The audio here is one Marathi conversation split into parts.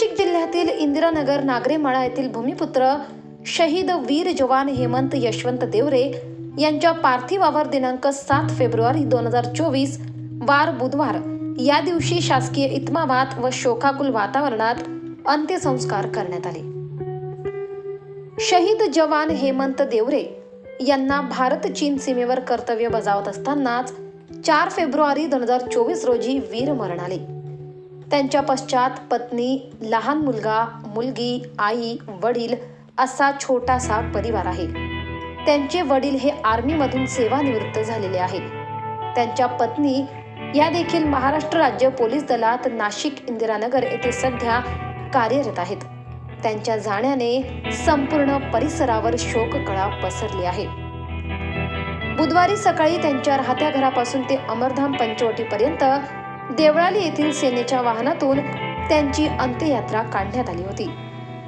नाशिक जिल्ह्यातील इंदिरानगर नागरेमाळा येथील भूमिपुत्र शहीद वीर जवान हेमंत यशवंत देवरे यांच्या पार्थिवावर दिनांक सात फेब्रुवारी दोन हजार चोवीस वार बुधवार. या दिवशी शासकीय इतमामात व शोकाकुल वातावरणात अंत्यसंस्कार करण्यात आले. शहीद जवान हेमंत देवरे यांना भारत चीन सीमेवर कर्तव्य बजावत असतानाच चार फेब्रुवारी दोन हजार चोवीस रोजी वीरमरण आले. त्यांच्या पश्चात पत्नी लहान मुलगा मुलगी आई वडील असा छोटासा परिवार आहे. त्यांचे वडील हे आर्मीमधून सेवानिवृत्त झालेले आहेत. त्यांच्या पत्नी या देखील महाराष्ट्र राज्य पोलीस दलात नाशिक इंदिरानगर येथे सध्या कार्यरत आहेत. त्यांच्या जाण्याने संपूर्ण परिसरावर शोककळा पसरली आहे. बुधवारी सकाळी त्यांच्या राहत्या घरापासून ते अमरधाम पंचवटीपर्यंत देवळाली येथील सेनेच्या वाहनातून त्यांची अंत्ययात्रा काढण्यात आली होती.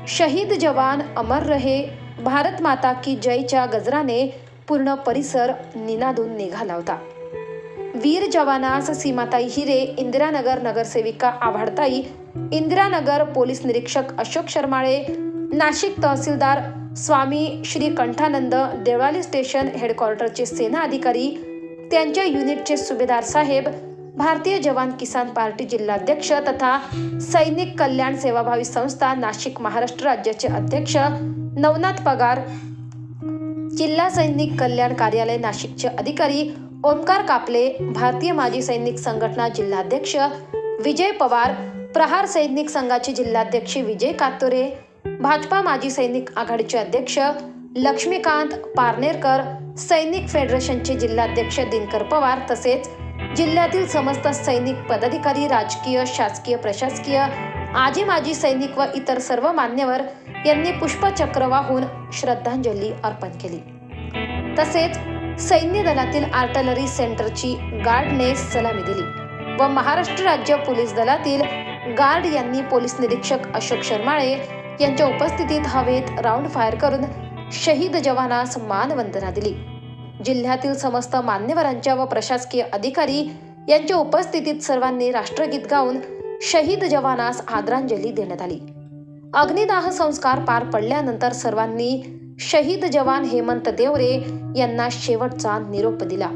शहीद जवान अमर रहे भारत माता की जयच्या गजराने पूर्ण परिसर निनादून निघाला होता. वीर जवानास सीमाताई हिरे इंदिरानगर नगरसेविका आभाडताई इंदिरानगर पोलीस निरीक्षक अशोक शर्माळे नाशिक तहसीलदार स्वामी श्री कंठानंद देवळाली स्टेशन हेडक्वार्टरचे सेना अधिकारी त्यांच्या युनिटचे सुभेदार साहेब भारतीय जवान किसान पार्टी जिल्हाध्यक्ष तथा सैनिक कल्याण सेवाभावी संस्था नाशिक महाराष्ट्र राज्याचे अध्यक्ष नवनाथ पगार जिल्हा सैनिक कल्याण कार्यालय नाशिकचे अधिकारी ओमकार कापले भारतीय माजी सैनिक संघटना जिल्हाध्यक्ष विजय पवार प्रहार सैनिक संघाचे जिल्हाध्यक्ष विजय कातोरे भाजपा माजी सैनिक आघाडीचे अध्यक्ष लक्ष्मीकांत पारनेरकर सैनिक फेडरेशनचे जिल्हाध्यक्ष दिनकर पवार तसेच जिल्ह्यातील समस्त सैनिक पदाधिकारी राजकीय शासकीय प्रशासकीय आजी माजी सैनिक व इतर सर्व मान्यवर यांनी पुष्पचक्र वाहून श्रद्धांजली अर्पण केली. तसेच सैन्य दलातील आर्टलरी सेंटरची गार्डने सलामी दिली व महाराष्ट्र राज्य पोलीस दलातील गार्ड यांनी पोलीस निरीक्षक अशोक शर्माळे यांच्या उपस्थितीत हवेत राऊंड फायर करून शहीद जवानास मानवंदना दिली. जिल्ह्यातील समस्त मान्यवरांच्या व प्रशासकीय अधिकारी यांच्या उपस्थितीत सर्वांनी राष्ट्रगीत गाऊन शहीद जवानास आदरांजली देण्यात आली. अग्निदाह संस्कार पार पडल्यानंतर सर्वांनी शहीद जवान हेमंत देवरे यांना शेवटचा निरोप दिला.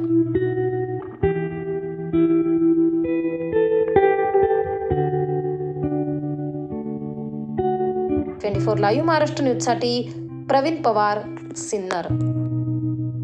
ट्वेंटी फोर लाईव्ह महाराष्ट्र न्यूजसाठी प्रवीण पवार सिन्नर.